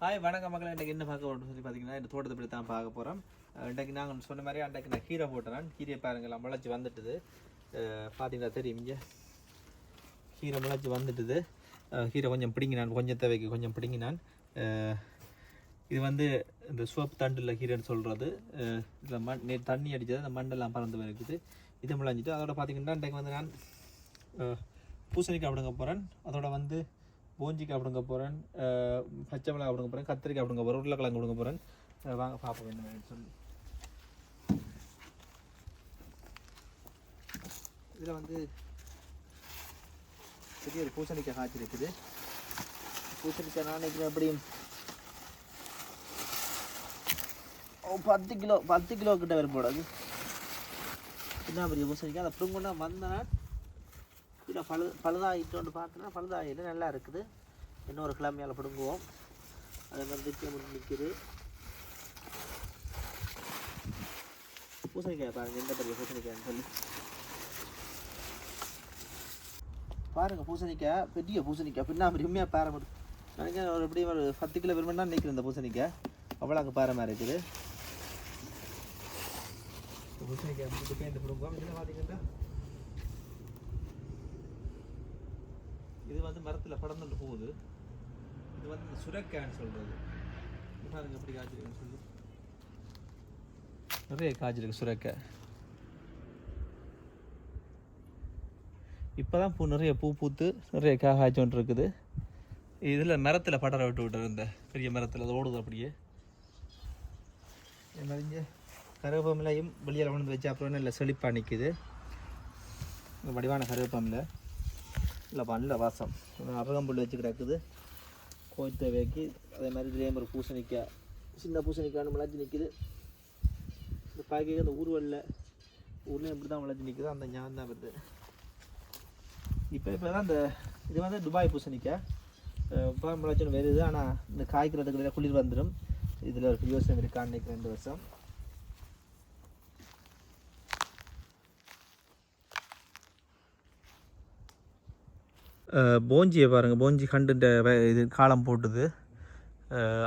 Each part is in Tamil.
ஹாய் வணக்கம் மக்கள். இன்றைக்கு என்ன பார்க்க போறோம்னு சொல்லி பார்த்தீங்கன்னா இந்த தோட்டத்தை பற்றி தான் பார்க்க போகிறோம் இன்றைக்கு நாங்கள் சொன்ன மாதிரி அன்றைக்கு நான் கீரை போட்டேன். கீரை பாருங்கள் முளைச்சி வந்துட்டுது. அஹ் பார்த்தீங்களா தெரியும் இங்கே? கீரை முளைச்சி வந்துட்டுது. அஹ் கீரை கொஞ்சம் பிடிங்கினான் கொஞ்சம் தேவைக்கு கொஞ்சம் பிடிங்கினான். இது வந்து இந்த சோப்பு தண்டில் கீரைன்னு சொல்கிறது இதில் மண் நே தண்ணி அடித்தது அந்த மண்ணெல்லாம் பறந்து இருக்குது இது முளைஞ்சிட்டு அதோட பார்த்தீங்கன்னா இன்றைக்கு வந்து நான் பூசணிக்காய் விடுங்க போகிறேன் அதோட வந்து பூஞ்சிக்காய் அப்படிங்க போகிறேன் பச்சை மிளகா அப்படிங்க போகிறேன் கத்திரிக்காய் அப்படிங்க போகிறேன் உருளைக்கிழங்கு அப்படிங்க போகிறேன் வாங்க பார்ப்போம் என்ன சொல்லி. இதில் வந்து பெரிய ஒரு பூசணிக்காய் காய்ச்சி இருக்குது. பூசணிக்காய் நான் நினைக்கிறேன் எப்படியும் ஓ பத்து கிலோ பத்து கிலோ கிட்ட வரும் போடாது என்ன பெரிய பூசணிக்காய்? அதை அப்புறம் கொண்டா வந்தேன்னா இல்லை பழு பழுதாகிட்டோன்னு பார்த்தோன்னா பழுதாகிட்டு நல்லா இருக்குது. இன்னொரு கிழமையால் பிடுங்குவோம். அதே மாதிரி திருப்பி மட்டும் நிற்கிது. பூசணிக்காய் பாருங்க எந்த பெரிய பூசணிக்காய்னு சொல்லி. பாருங்க பூசணிக்காய் பெரிய பூசணிக்காய் பின்னா உண்மையாக பாறை மட்டும். நினைக்கிறேன் ஒரு எப்படியும் ஒரு பத்து கிலோ விரும்பினா நிற்கிறேன் இந்த பூசணிக்காய். அவ்வளோ அங்கே பாறை மாதிரி இருக்குது. பூசணிக்காய் முடிச்சு பிடுங்குவோம். இதில் பார்த்தீங்கன்னா இது வந்து மரத்தில் படர்ந்துட்டு போகுது. இது வந்து இந்த சுரக்கான்னு சொல்கிறது பாருங்க எப்படி காய்ச்சிருக்குன்னு சொல்லி. நிறைய காய்ச்சிருக்கு சுரக்காய் இப்போதான் பூ நிறைய பூ பூத்து நிறைய காய் காய்ச்சோன் இருக்குது. இதில் மரத்தில் படர விட்டு விட்டு இருந்த பெரிய மரத்தில். அது ஓடுது அப்படியே. இது மாதிரி கருவேப்பமிலையும் வெளியில் உணர்ந்து வச்சு அப்புறம் நல்ல செழிப்பாக நிற்குது இங்கே வடிவான கருவேப்பமில்லை இல்லை பண்ணல வாசம். அபகம்புல் வச்சு கிடக்குது. கோயில் வைக்கி அதே மாதிரி இதே மாதிரி பூசணிக்காய் சின்ன பூசணிக்காய் விளைஞ்சி நிற்குது இந்த பாய்க்கு அந்த ஊர்வலில் ஊர்லேயும் இப்படி தான் விளைஞ்சி நிற்குது அந்த ஞாபகம் தான் வருது. இப்போ இப்போ தான் இந்த இது வந்து துபாய் பூசணிக்காய். பழம் முளைச்சுன்னு வருது. ஆனால் இந்த காய்க்கிறதுக்கு குளிர் வந்துடும் இதில் ஒரு யோசனை இருக்கான்னு நினைக்கிறேன் ரெண்டு வருஷம். போஞ்சியை பாருங்கள் போஞ்சி கண்டுன்ற இது காலம் போட்டுது.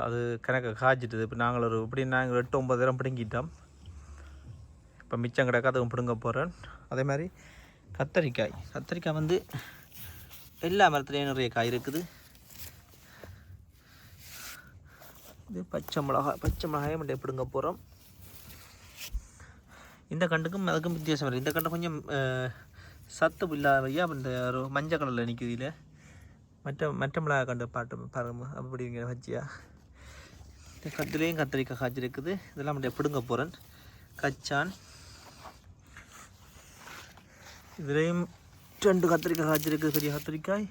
அது கணக்கை காய்ச்சிட்டுது. இப்போ நாங்கள் ஒரு இப்படி நாங்கள் எட்டு ஒம்பது தரம் பிடுங்கிட்டோம். இப்போ மிச்சம் கிடக்க அதுவும் பிடுங்க போகிறேன் அதே மாதிரி கத்தரிக்காய். கத்தரிக்காய் வந்து எல்லா மரத்துலேயும் நிறைய காய் இருக்குது. இது பச்சை மிளகாய் பச்சை மிளகாயை மட்டும் பிடுங்க போகிறோம் இந்த கண்டுக்கும் அதுக்கும் வித்தியாசம் வருது இந்த கண்டு கொஞ்சம் சத்து இல்லாதையா இந்த ஒரு மஞ்சள் கலரில் நிற்குது மற்ற மற்ற மிளகாய் கண்டு பாட்டு பாருங்க அப்படிங்கிற வச்சியா இந்த கத்துலேயும் கத்திரிக்காய் காய்ச்சி இருக்குது இதெல்லாம் மட்டும் பிடுங்க போகிறேன் கச்சான். இதுலேயும் ரெண்டு கத்திரிக்காய் காய்ச்சி இருக்குது பெரிய கத்திரிக்காய்.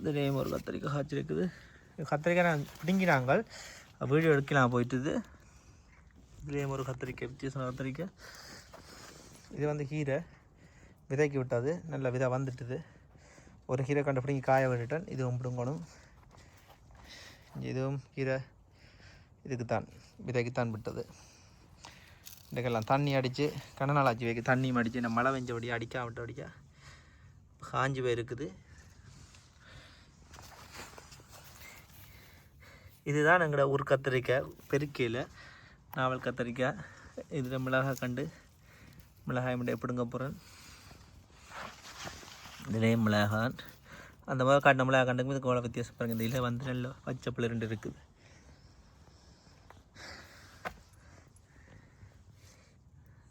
இதுலேயும் ஒரு கத்திரிக்காய் காய்ச்சி இருக்குது கத்திரிக்காய் நான் பிடுங்கினாங்க. வீடியோ எடுக்கலாம் போயிட்டுது. இதுலேயும் ஒரு கத்திரிக்காய் வித்தியாசமான கத்திரிக்காய் இது வந்து கீரை. விதைக்கு விட்டாது. நல்ல விதை வந்துட்டுது. ஒரு கீரை கண்டுபிடிங்க காய விட்டுட்டேன். இதுவும் பிடுங்கணும். இதுவும் கீரை. இதுக்குத்தான். விதைக்குத்தான் விட்டது. இதுக்கெல்லாம் தண்ணி அடித்து கண்ணனால் ஆச்சு வைக்க தண்ணியும் அடித்து இந்த மழை வெஞ்சபடி அடிக்க விட்டு அடிக்க காஞ்சி போயிருக்குது. இதுதான் எங்களோட ஒரு கத்திரிக்காய் பெருக்கையில் நாவல் கத்தரிக்காய். இதில் மிளகாய் கண்டு மிளகாய் மட்டும் பிடுங்க போகிறேன் இதுலேயும் மிளகான் அந்த மாதிரி காட்டின மிளகாய் கண்டுக்கும் இதுக்கு அவ்வளோ வித்தியாசம் பாருங்கள் இந்த இலை வந்து நல்ல பச்சை பிள்ளை ரெண்டு இருக்குது.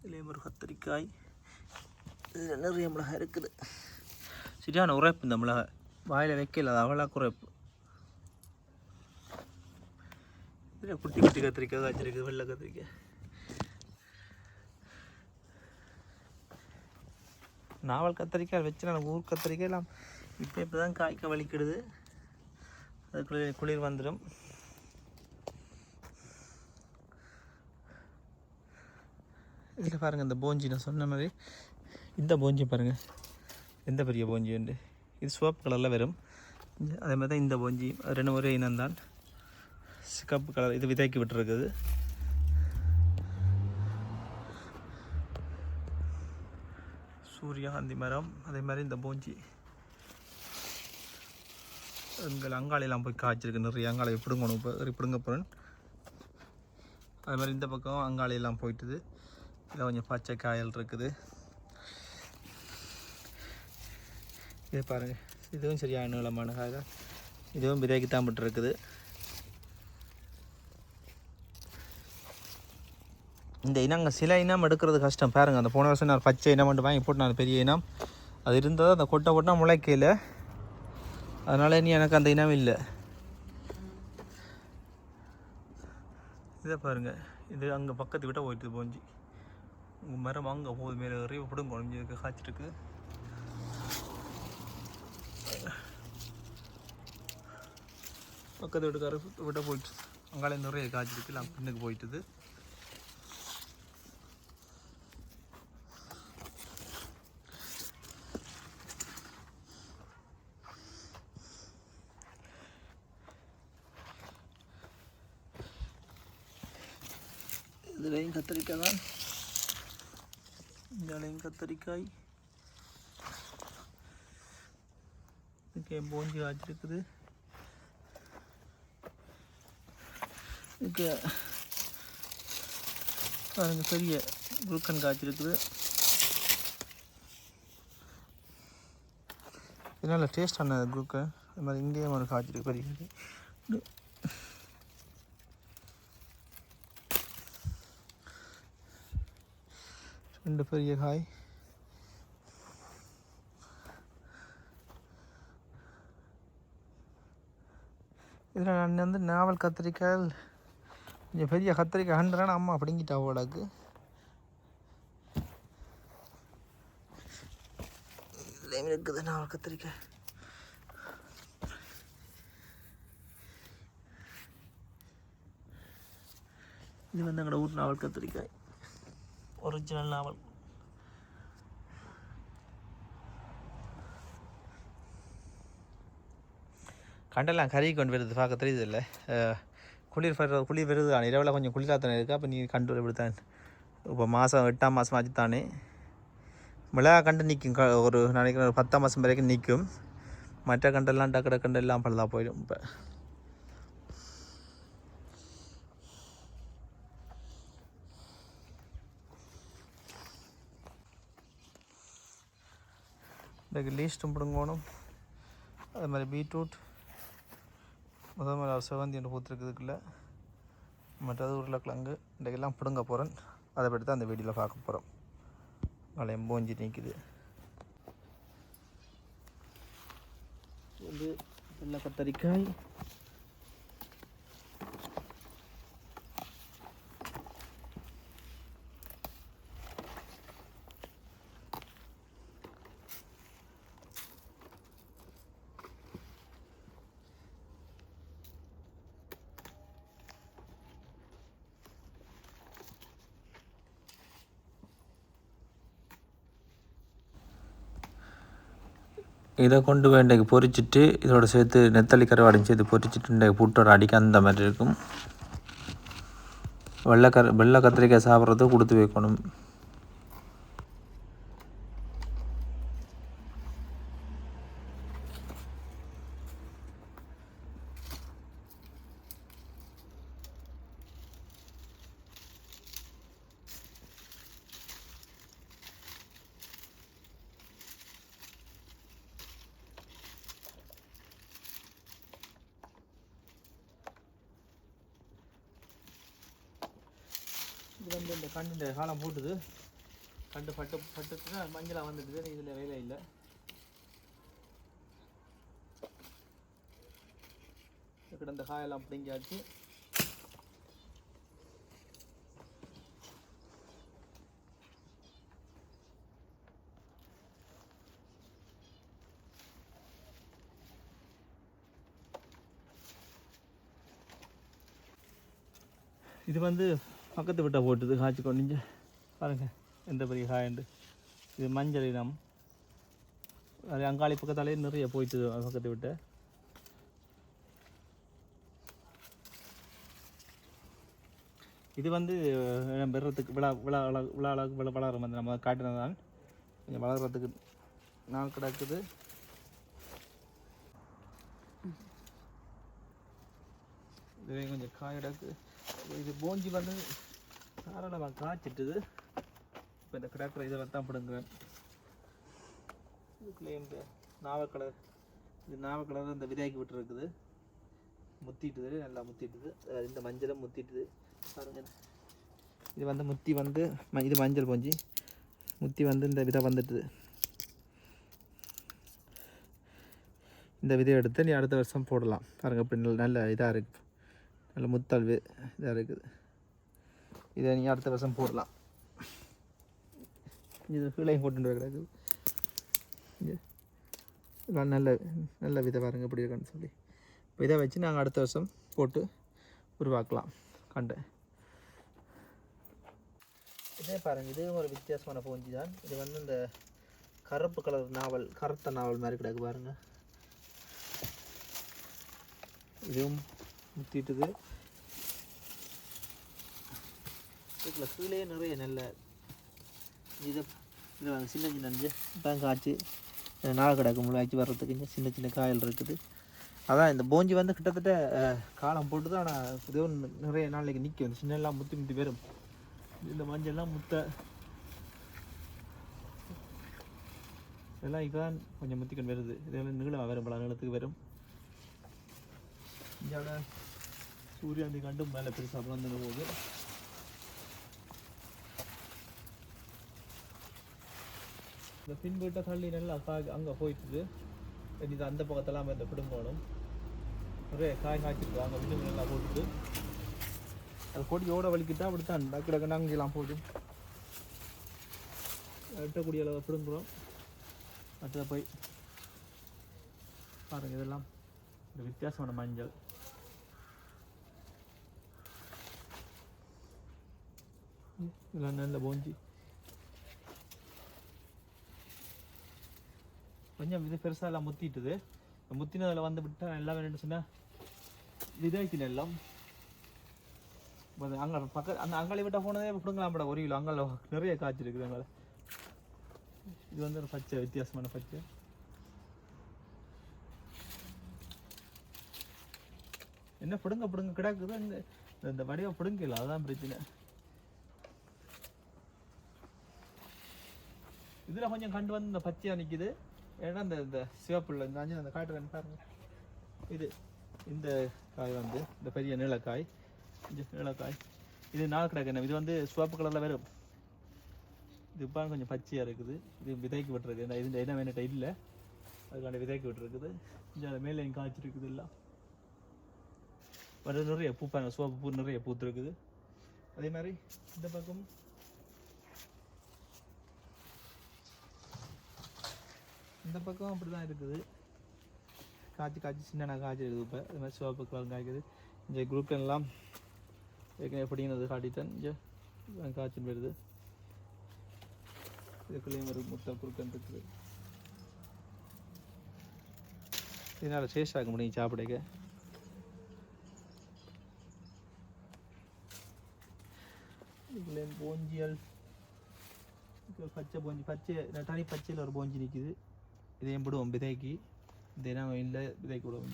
இதுலேயும் ஒரு கத்தரிக்காய். இதில் நிறைய மிளகாய் இருக்குது. சரியான உரைப்பு இந்த மிளகாய். வாயில் வைக்கல. அவ்வளோ குறைப்பு இதில் குட்டி குட்டி கத்திரிக்காய் காய்ச்சிருக்கு வெள்ளை கத்திரிக்காய். நாவல் கத்திரிக்காய் வச்சு நான் ஊர் கத்திரிக்காய் எல்லாம் இப்போ இப்போ தான் காய்க்க வலிக்கிடுது. அதுக்குள்ளே குளிர் வந்துடும் இதில் பாருங்கள் இந்த போஞ்சி நான் சொன்ன மாதிரி. இந்த போஞ்சி பாருங்கள் எந்த பெரிய போஞ்சி உண்டு. இது சிவப்பு கலரில் வரும். அதே மாதிரி தான் இந்த போஞ்சி ரெண்டு முறை இனம்தான் சிகப்பு கலர் இது விதைக்கு விட்டுருக்குது. சூரியகாந்தி மரம் அதே மாதிரி இந்த பூஞ்சி. எங்கள் அங்காளியெல்லாம் போய் காய்ச்சிருக்கு நிறைய அங்காளி பிடுங்கணும் இப்போ பிடுங்க போகிறேன் அது மாதிரி இந்த பக்கம் அங்காளியெல்லாம் போயிட்டுது. இதில் கொஞ்சம் பச்சை காயல் இருக்குது. இது பாருங்கள் இதுவும் சரியான நீளமான காய் தான். இதுவும் விதைக்கு தான் இருக்குது இந்த இனங்க சில இனம் எடுக்கிறது கஷ்டம். பாருங்கள் அந்த போன வருஷம் நான் பச்சை இனம் மட்டும் வாங்கி போட்டு நான் பெரிய இனம். அது இருந்தது அந்த கொட்டை போட்டா முளைக்கல. அதனால் இனி எனக்கு அந்த இனம் இல்லை. இதை பாருங்கள் இது அங்கே பக்கத்து விட்ட போயிட்டு போஞ்சி. உங்கள் மரம் அங்கே போகுது மேலே ஏறி விடும் குழஞ்சி காய்ச்சிருக்கு. பக்கத்து வீட்டுக்காரர் விட்ட போயிட்டு அங்காலே நிறைய காய்ச்சிருக்கு நான் பின்னுக்கு போயிட்டுது இதுலேயும் கத்திரிக்காய் தான் இந்தாலையும் கத்தரிக்காய் இதுக்கு போஞ்சி காய்ச்சிருக்குது. இதுக்கு பாருங்க பெரிய குருக்கன் காய்ச்சிருக்குது. இது நல்ல டேஸ்டான குருக்கன். அது மாதிரி இங்கேயும் ஒரு காய்ச்சிருக்கு பெரிய ரெண்டு பெரிய காய். இதில் நான் வந்து நாவல் கத்திரிக்காய் கொஞ்சம் பெரிய கத்திரிக்காய் ஹண்ட்ரட் அம்மா அப்படிங்கிட்டா அவளுக்கு இதுலேயும் இருக்குது நாவல் கத்திரிக்காய். இது வந்து எங்களோட ஊர் நாவல் கத்திரிக்காய். ஒரிஜினல் நாவல். கண்டெல்லாம் கறி கொண்டு வருது பார்க்க தெரியுது இல்லை குளிர் வர குளிர் வருது தான். இரவில் கொஞ்சம் குளிராக தானே இருக்குது அப்போ நீ கண்டு இப்படி தான் இப்போ மாதம் எட்டாம் மாதம் ஆச்சு தானே மிளகா கண்டு நிற்கும் க ஒரு நினைக்கிற ஒரு பத்தாம் மாதம் வரைக்கும் நிற்கும் மற்ற கண்டெல்லாம் டக்கட கண்டு எல்லாம் பழுதாக போயிடும் இப்போ. இதுக்கு லீஸ்ட்டும் பிடுங்கணும். அது மாதிரி பீட்ரூட் முதல் மேலே செவந்தி ஒன்று பூத்துருக்குதுக்குள்ள மற்றது உருளைக்கிழங்கு இன்றைக்கெல்லாம் பிடுங்க போகிறேன் அதை பற்றி தான் அந்த வீடியோவில் பார்க்க போகிறோம் வளையம் போஞ்சி நிற்குது வந்து வெள்ளை கத்தரிக்காய். இதை கொண்டு போய் இன்றைக்கு பொரிச்சிட்டு இதோட சேர்த்து நெத்தலி கருவாடையும் சேர்த்து பொரிச்சிட்டு இன்றைக்கு புட்டோட அடிக்க அந்த மாதிரி இருக்கும். வெள்ளை கரு வெள்ளை கத்திரிக்காய் சாப்பிட்றது கொடுத்து வைக்கணும் இது வந்து இந்த கண்டு காலம் போட்டுது ரெண்டு பட்டு பட்டுக்கு மஞ்சளாக வந்துடுது. இதில் வேலை இல்லை. கிடந்த காயெல்லாம் பிடிங்காச்சு இது வந்து பக்கத்து விட்டா போட்டுது காய்ச்சி கொண்டு பாருங்கள் எந்த பெரிய காயண்டு இது மஞ்சள் இனம். அது அங்காளி பக்கத்தாலே நிறைய போயிட்டு பக்கத்து விட்டு. இது வந்து அஹ், விழா விழா விழா விழா அளவுக்கு விழா வளரும். வந்து நம்ம காட்டினதான் கொஞ்சம் வளர்கிறதுக்கு நாள் கிடக்குது. இதுவே கொஞ்சம் காயடக்கு இது போஞ்சி வந்து தாராளமாக காய்ச்சிட்டுது. இப்போ இந்த கிராக்கர் இதில் தான் பிடுங்குறேன். இதுக்குள்ளே இந்த நாவக்கலர் இது நாவக்கலர் இந்த விதையாக்கி விட்டுருக்குது. முத்திட்டுது நல்லா முத்திட்டுது. இந்த மஞ்சளும் முத்திட்டுது. பாருங்க. இது வந்து முத்தி வந்து இது மஞ்சள் போஞ்சி. முத்தி வந்து இந்த விதை வந்துட்டுது. இந்த விதையை எடுத்து நீ அடுத்த வருஷம் போடலாம். பாருங்க இப்படி நல்ல நல்ல இதாக இருக்குது நல்ல முத்தாழ்வு இதாக இருக்குது. இதை நீ அடுத்த வருஷம் போடலாம். இது கீழே போட்டு கிடக்குது இது. இதெல்லாம் நல்ல நல்ல விதை பாருங்க எப்படி இருக்குன்னு சொல்லி. இப்போ இதை வச்சு நாங்கள் அடுத்த வருஷம் போட்டு உருவாக்கலாம். கண்டு. இதே பாருங்க இது ஒரு வித்தியாசமான பூஞ்சி தான். இது வந்து இந்த கருப்பு கலர் நாவல் கருத்த நாவல் மாதிரி கிடக்கு பாருங்க. இதுவும் முத்திட்டுது இதுக்குள்ள கீழே நிறைய நல்ல இது இது வாங்க சின்ன சின்ன நஞ்சு தான் காய்ச்சி நாள் கிடக்கு வர்றதுக்கு சின்ன சின்ன காயல் இருக்குது அதான் இந்த போஞ்சி வந்து கிட்டத்தட்ட காலம் போட்டு தான் ஆனால் இதுவும் நிறைய நாளைக்கு நிற்கும் சின்ன எல்லாம் முத்தி முத்தி வரும் இந்த மஞ்சள்லாம் முத்த இதெல்லாம் இப்போ தான் கொஞ்சம் முத்திக்கன் வருது இதெல்லாம் நீளமாக வரும் பல நீளத்துக்கு வரும் இந்தியாவோட சூரியகாந்தி கண்டு மேலே பெருசாக வளர்ந்துட போகுது இந்த பின்புட்ட தள்ளி நல்லா காய் அங்கே போயிட்டுது. இது அந்த பக்கத்தெல்லாம் இந்த பிடுங்கணும் ஒரே காய் காய்ச்சிட்டு அங்கே விட்டு நல்லா போட்டுட்டு. அது கொடியோட வலிக்கிட்டா அப்படித்தான். டக்கு டக்கு அங்கெல்லாம் போட்டு வெட்டக்கூடிய அளவு பிடுங்குறோம் அடுத்த போய் பாருங்கள் இதெல்லாம் ஒரு வித்தியாசமான மஞ்சள். இதெல்லாம் நல்ல போஞ்சி. கொஞ்சம் இது பெருசாக எல்லாம் முத்திட்டுது. முத்தினதில் வந்து விட்டால் எல்லாம் என்ன சொன்னால் விதைக்கு நெல்லம். அங்கே பக்க அந்த அங்காளி விட்டால் போனதே பிடுங்கலாம் படம் ஒரு கிலோ. அங்கால நிறைய காய்ச்சி இருக்குது அங்கால இது வந்து ஒரு பச்சை வித்தியாசமான பச்சை. என்ன பிடுங்க பிடுங்க கிடக்குது. இந்த இந்த வடிவ பிடுங்கல அதுதான் பிரச்சனை. இதில் கொஞ்சம் கண்டு வந்து இந்த பச்சையாக நிற்கிது ஏன்னா இந்த இந்த சிவப்புள்ள இந்த அஞ்சு அந்த காட்டுறேன் பாருங்க. இது இந்த காய் வந்து இந்த பெரிய நீலக்காய். இந்த நீலக்காய். இது நாள் கிடக்கு இது வந்து சிவப்பு கலரில் வரும் இது பாருங்க கொஞ்சம் பச்சையாக இருக்குது. இது விதைக்கு விட்டுருக்கு. இந்த இது என்ன வேணுட்ட இல்லை. அதுக்கான விதைக்கு விட்டுருக்குது. கொஞ்சம் அது மேலே காய்ச்சிருக்குது எல்லாம். வர நிறைய பூப்பாங்க சோப்பு சிவப்பு பூ நிறைய பூத்துருக்குது. அதே மாதிரி இந்த பக்கம் இந்த பக்கம் அப்படி தான் இருக்குது. காய்ச்சி காய்ச்சி சின்ன காய்ச்சி இருக்குது இப்போ. இது மாதிரி சிவப்பு கலர் காய்க்குது. இந்த குரூப் எல்லாம் ஏற்கனவே பிடிக்கிறது காட்டிட்டேன். இங்கே காய்ச்சல் வருது இதுக்குள்ளேயும் ஒரு முட்டை குறுக்கன் இருக்குது. இதனால் சேஷ் ஆக முடியும் சாப்பிடுங்க இதுலேயும் போஞ்சியல் பச்சை போஞ்சி பச்சை தனி பச்சையில் ஒரு போஞ்சி நிற்குது இதையும் விடுவோம் விதைக்கு தினம் இல்லை விதைக்கு விடுவோம்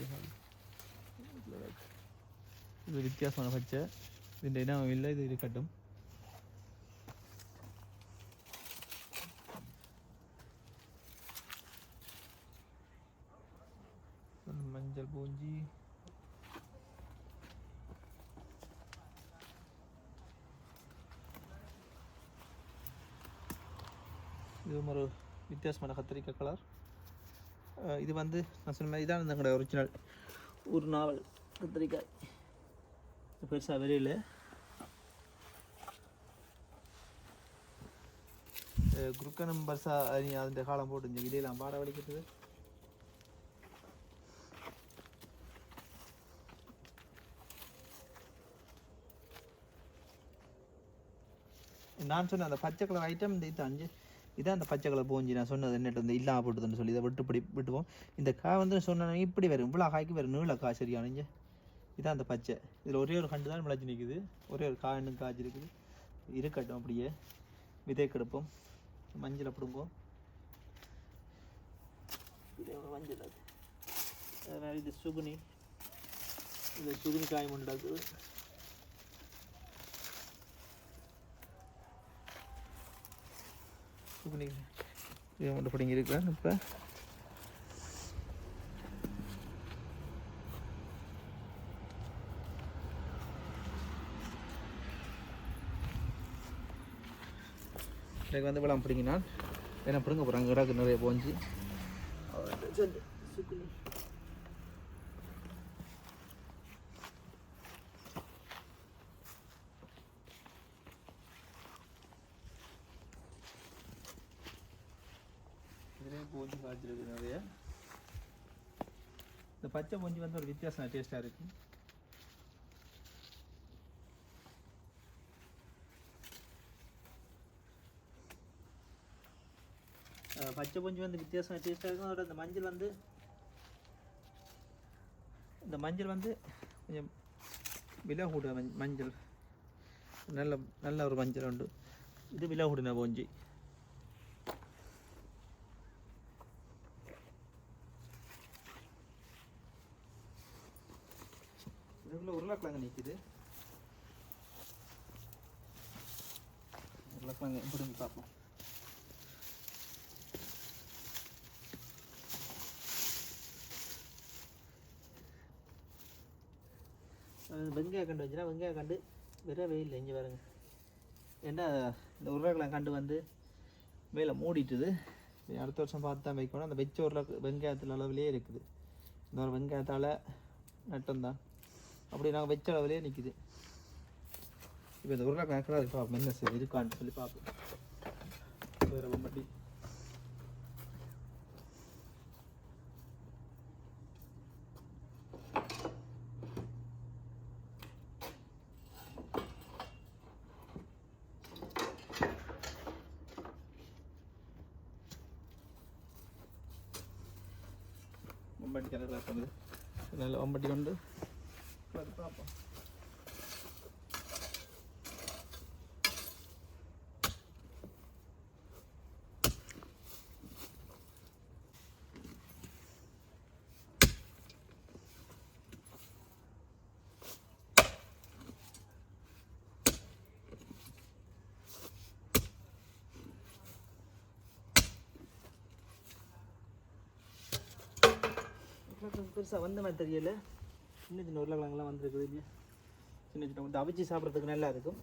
இது வித்தியாசமான பச்சை இது இனம் இல்லை இது இருக்கட்டும் மஞ்சள் பூஞ்சி இது ஒரு வித்தியாசமான கத்திரிக்காய் கலர் இது வந்து நான் சொன்ன மாதிரி இதான் எங்களோட ஒரிஜினல் ஒரு நாவல் கத்திரிக்காய். பெருசாக வெளியில். குருக்கனும் பர்சா அந்த காலம் போட்டு இந்த விதையெல்லாம் பாட வலிக்கிறது நான் சொன்ன அந்த பச்சை கலர் ஐட்டம் இந்த இது அஞ்சு இதான் அந்த பச்சை கலர் போஞ்சி நான் சொன்னது என்னட்டு வந்து இல்லாமல் போட்டுதுன்னு சொல்லி இதை விட்டு பிடி விட்டுவோம் இந்த காய் வந்து சொன்ன இப்படி வரும் இவ்வளோ காய்க்கு வரும் நீள காய் சரியானுங்க இதான் அந்த பச்சை. இதில் ஒரே ஒரு கண்டு தான் முளைச்சி நிற்குது ஒரே ஒரு காய் இன்னும் காய்ச்சி இருக்குது இருக்கட்டும் அப்படியே. விதை கெடுப்போம். மஞ்சளை பிடுங்குவோம். இது ஒரு மஞ்சள் அது. அது இது சுகுனி. இந்த சுதுனி இது மட்டும் பிடிங்கி இருக்கிறேன் இப்போ. எனக்கு வந்து விளாம் பிடிங்கினான் என்ன பிடுங்க போகிறாங்க இடாக்கு நிறைய போஞ்சு இதுலேயே பூஞ்சி காய்ச்சிருக்கு நிறைய. இந்த பச்சை பூஞ்சி வந்து ஒரு வித்தியாசம் டேஸ்ட்டாக இருக்கு. பச்சை பூஞ்சி வந்து வித்தியாசம் டேஸ்ட்டாக இருக்கும் அதோட இந்த மஞ்சள் வந்து இந்த மஞ்சள் வந்து கொஞ்சம் விலை கூட மஞ்சள். நல்ல நல்ல ஒரு மஞ்சள் உண்டு. இது விலை கூடின பூஞ்சி இதுக்குள்ள உருளைக்கிழங்கு நிற்குது உருளைக்கிழங்கு எப்படி பார்ப்போம். வெங்காய கண்டு வச்சுன்னா வெங்காய கண்டு வெறும் வெயில் இங்கே பாருங்க. ஏன்னா இந்த உருளைக்கிழங்கு கண்டு வந்து மேலே மூடிட்டுது. அடுத்த வருஷம் பார்த்து தான் வைக்கணும். அந்த வெச்ச உருளை வெங்காயத்தில் அளவுலேயே இருக்குது. இந்த ஒரு வெங்காயத்தால் நட்டம்தான். அப்படி நாங்கள் வச்ச அளவுலேயே நிற்குது இப்போ இந்த உருளை அது இருக்கா என்ன சரி இருக்கான்னு சொல்லி பார்ப்போம் வேறு மட்டி. ஒம்பட்டி கிணறு பண்ணுது நல்ல ஒம்பட்டி கொண்டு பார்ப்போம் பெருசாக வந்த மாதிரி தெரியல. சின்ன சின்ன உருளைக்கிழங்குலாம் வந்துருக்குது இல்லையா? சின்ன சின்ன தவிச்சு சாப்பிட்றதுக்கு நல்லா இருக்கும்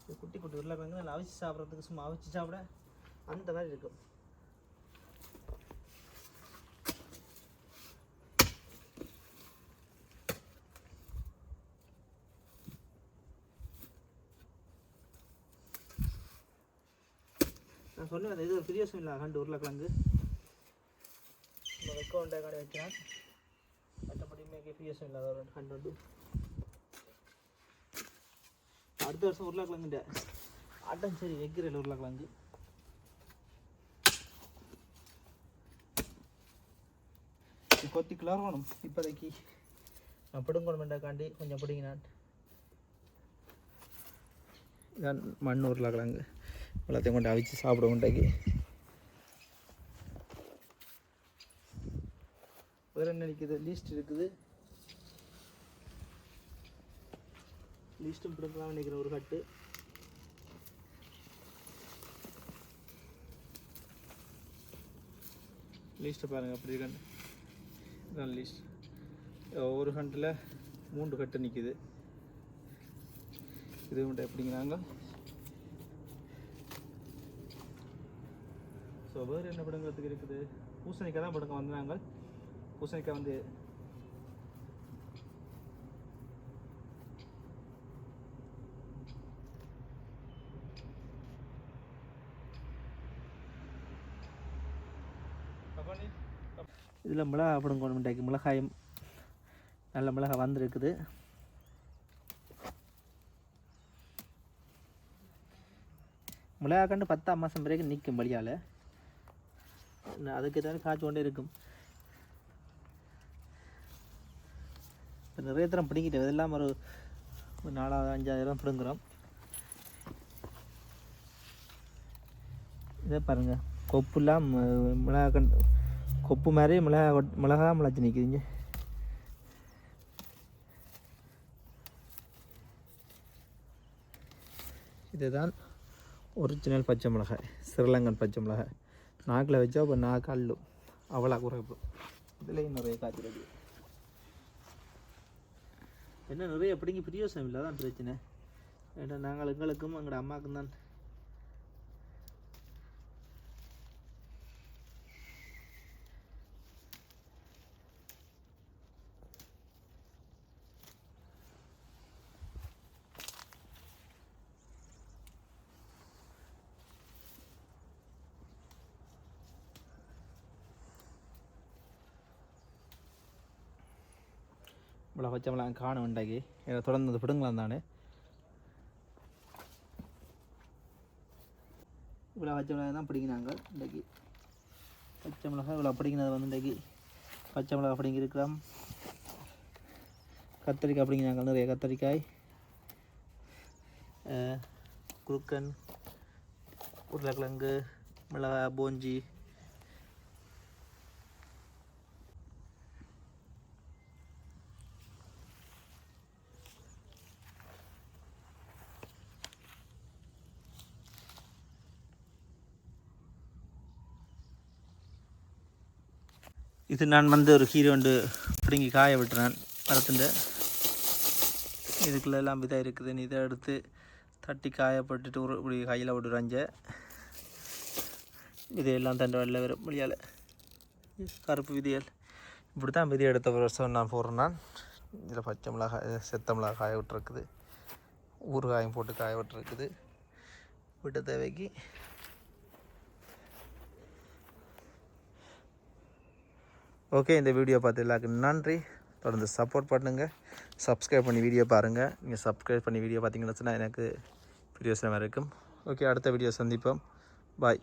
இது குட்டி குட்டி உருளைக்கிழங்கு நல்லா அவிச்சு சாப்பிட்றதுக்கு சும்மா அவிச்சு சாப்பிட அந்த மாதிரி இருக்கும். நான் சொல்லுவேன் இது ஒரு பெரிய விஷயம் இல்லை கண்டு உருளைக்கிழங்கு. நம்ம வைக்க வேண்டிய கடை வைக்கிறேன். மற்றபடி மேலே பெரிய இல்லாத ஒரு கண்டு உண்டு அடுத்த வருஷம் உருளைக்கிழங்குண்ட அட்டன் சரி வைக்கிறேன் உருளைக்கிழங்கு. இது கொத்தி கிளறணும் இப்போதைக்கு. நான் பிடுங்கணுமெண்டாக்காண்டி கொஞ்சம் பிடிங்கினான். இதான் மண் உருளைக்கிழங்கு. எல்லாத்தையும் கொண்டு அவிச்சு சாப்பிட உண்டாக்கி வேறு என்ன நிற்குது லீஸ்ட் இருக்குது. லீஸ்ட்டும் பிடுங்கலாம் நினைக்கிறேன் ஒரு கட்டு. லீஸ்ட்டை பாருங்கள் அப்படி இருக்கான்னு இதான் லீஸ்ட் ஒரு கண்டில் மூன்று கட்டு நிற்கிது இது மட்டும் எப்படிங்கிறாங்க? ஸோ வேறு என்ன படங்கிறதுக்கு இருக்குது? பூசணிக்காய் தான் படங்க வந்தாங்க பூசணிக்காய் வந்து இதில் மிளகா படம் கொண்டு மிட்டாக்கி மிளகாயும் நல்ல மிளகாய் வந்திருக்குது. மிளகா கண்டு பத்தாம் மாதம் வரைக்கும் நிற்கும் வழியால். அதுக்கு தானே காய்ச்சி கொண்டே இருக்கும். இப்போ நிறைய தரம் பிடிங்கிட்டு இதெல்லாம் ஒரு ஒரு நாலாவது அஞ்சாயிரம் பிடுங்குறோம். இதை பாருங்கள் கொப்புலாம் மிளகா கண்டு கொப்பு மாதிரி மிளகா மிளகா மிளச்சி நிற்குதுங்க இதுதான் ஒரிஜினல் பச்சை மிளகாய் ஸ்ரீலங்கன் பச்சை மிளகாய். நாக்கில் வச்சா இப்போ நாக்கு அள்ளும் அவ்வளோ குறைப்பு. இதுலேயும் நிறைய காய்ச்சல் என்ன நிறைய பிடிங்கி பிரியோசனம் இல்லை தான் பிரச்சனை. ஏன்னா நாங்கள் எங்களுக்கும் எங்களோட அம்மாவுக்கும் தான் இவ்வளோ பச்சை மிளகாய் காணும் உண்டாக்கி இதை தொடர்ந்து அது பிடுங்கலாம் தானே இவ்வளோ பச்சை மிளகாய் தான் பிடிங்கினாங்க இன்றைக்கி பச்சை மிளகாய் இவ்வளோ பிடிங்கினது வந்து இன்றைக்கி பச்சை மிளகாய் பிடிங்கிருக்கலாம் கத்தரிக்காய் பிடிங்கினாங்க நிறைய கத்தரிக்காய் குருக்கன் உருளைக்கிழங்கு மிளகாய் போஞ்சி இது நான் வந்து ஒரு ஹீரோண்டு பிடுங்கி காய விட்டுறேன் மரத்துண்டு இதுக்குள்ள எல்லாம் விதை இருக்குதுன்னு இதை எடுத்து தட்டி காயப்பட்டுட்டு ஒரு இப்படி கையில் விடுறாஞ்ச விதையெல்லாம் தண்டை வழியில் வரும் முடியால் கருப்பு விதியல் இப்படி தான் விதி எடுத்த வருஷம் நான் போடுறேன் நான். இதில் பச்சை மிளகாய் செத்த மிளகாய் காய விட்டுருக்குது. ஊறுகாயும் போட்டு காய விட்டுருக்குது. விட்ட தேவைக்கு ஓகே இந்த வீடியோ பார்த்து எல்லாருக்கும் நன்றி. தொடர்ந்து சப்போர்ட் பண்ணுங்கள் சப்ஸ்கிரைப் பண்ணி வீடியோ பாருங்கள் நீங்கள் சப்ஸ்கிரைப் பண்ணி வீடியோ பார்த்தீங்கன்னா எனக்கு பிரியோசனமாக இருக்கும். ஓகே அடுத்த வீடியோ சந்திப்போம். பாய்